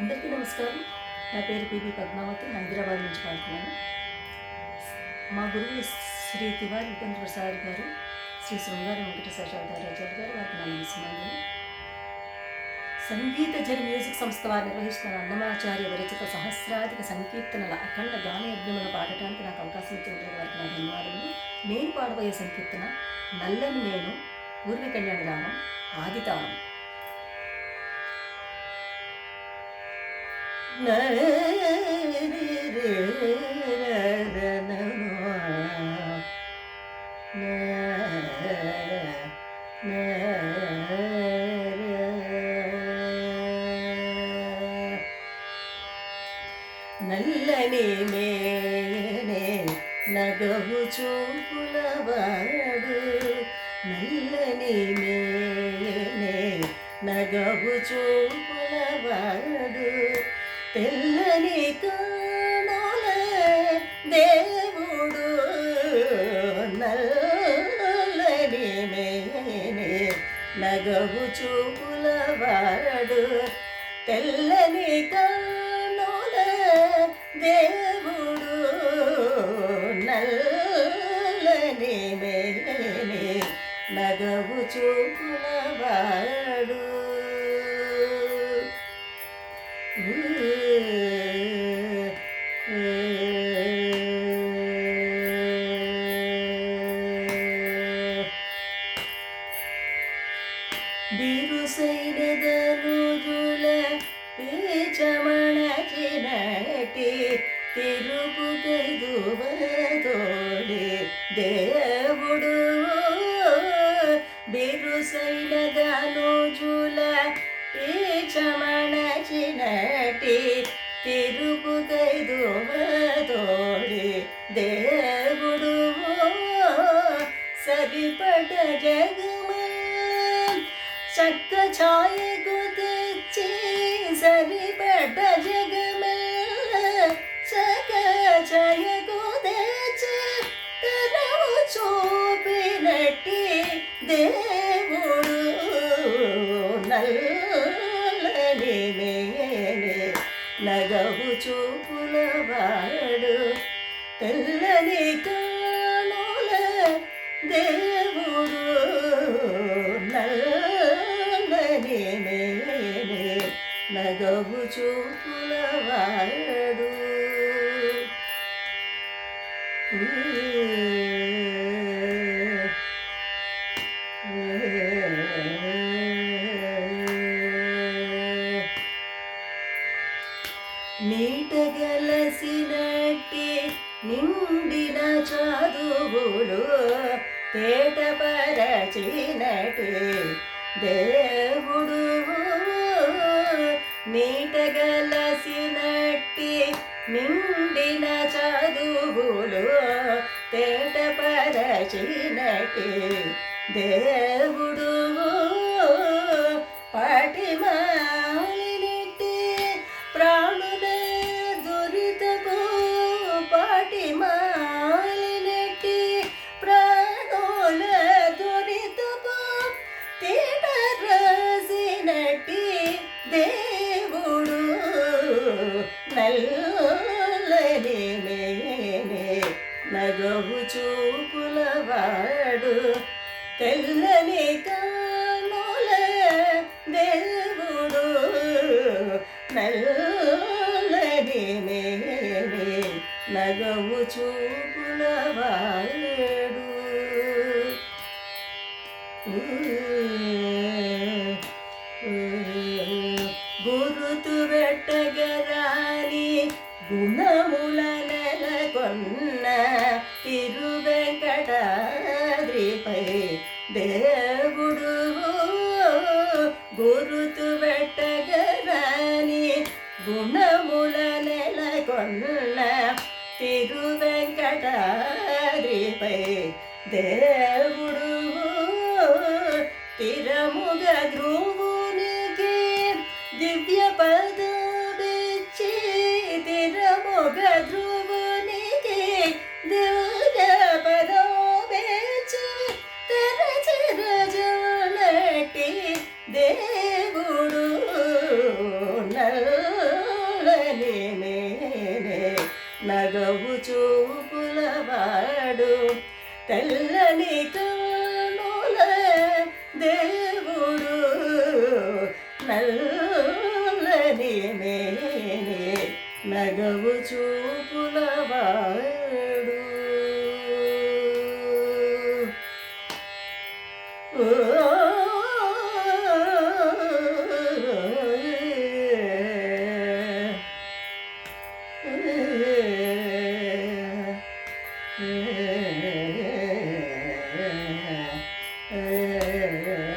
అందరికీ నమస్కారం. నా పేరు పివి పద్మావతి. హైదరాబాద్ నుంచి పాడుతున్నాను మా గురువు శ్రీ తివారి ఉపేంద్ర ప్రసాద్ గారు శ్రీ శృంగారి వెంకటేశ్వరరాజాచార్య గారు వారికి నా నమస్కారం సంగీత జన మ్యూజిక్ సంస్థ వారు నిర్వహిస్తున్న అన్నమాచార్య విరచిత సహస్రాధిక సంకీర్తనల అఖండ గాన యజ్ఞమును పాడటానికి నాకు అవకాశం ఇచ్చిన వారికి నా ధన్యవాదములు. నేను పాడబోయే సంకీర్తన నల్లని నేను పూర్వ కళ్యాణ రామం ఆదితారం నల్లని నేనే నగవు చూపులవాడు నల్లని నేనే నగవు చూపులవాడు తెల్లని కాణుల దేవుడు నల్లని మేనే నగవు చూపుల చూపులవాడు తెల్లని కాణుల దేవుడు నల్లని మేనే నగవు చూపుల వారడు Ooh. ಬಿರು ಸೈಡದಲು ಜುಲ ಚಮಣ ಚಿರಟಿ ತಿರುಗುಗೈದು ಬದೋಳೆ ದೇವ చక్క ఛాయకు తెచ్చి సరిపడ్డ జగమెల్ల చక్క ఛాయకు తెచ్చి తనవు చూపినట్టి దేవుడు నల్లని నగవు నగవు చూపులవాడు తెల్లని కాణుల దేవుడు. నగవు చూపులవాడు నీటగలసినట్టి నిండిన చదువులు తేటపరచినటి దేవుడు. నీటగలసినట్టి నిండిన చదువులు తేటపరచినటి దేవుడు. నగవు చూపులవాడు తెల్లని కానుల దేవుడు నల్లని మేనే నగవు చూపులవాడు Ooh. తిరువెంకటాద్రిపై దేవుడు గురుతు వెట్టగరాని గుణముల నెలకొన్న తిరువెంకటాద్రిపై దేవుడు తిరముగ ధ్రువునికి దేవుడు నల్లని నేనే నగవు చూపులవాడు తెల్లని కనుల దేవుడు నల్లని నేనే నగవు చూపులవాడు 예, 예.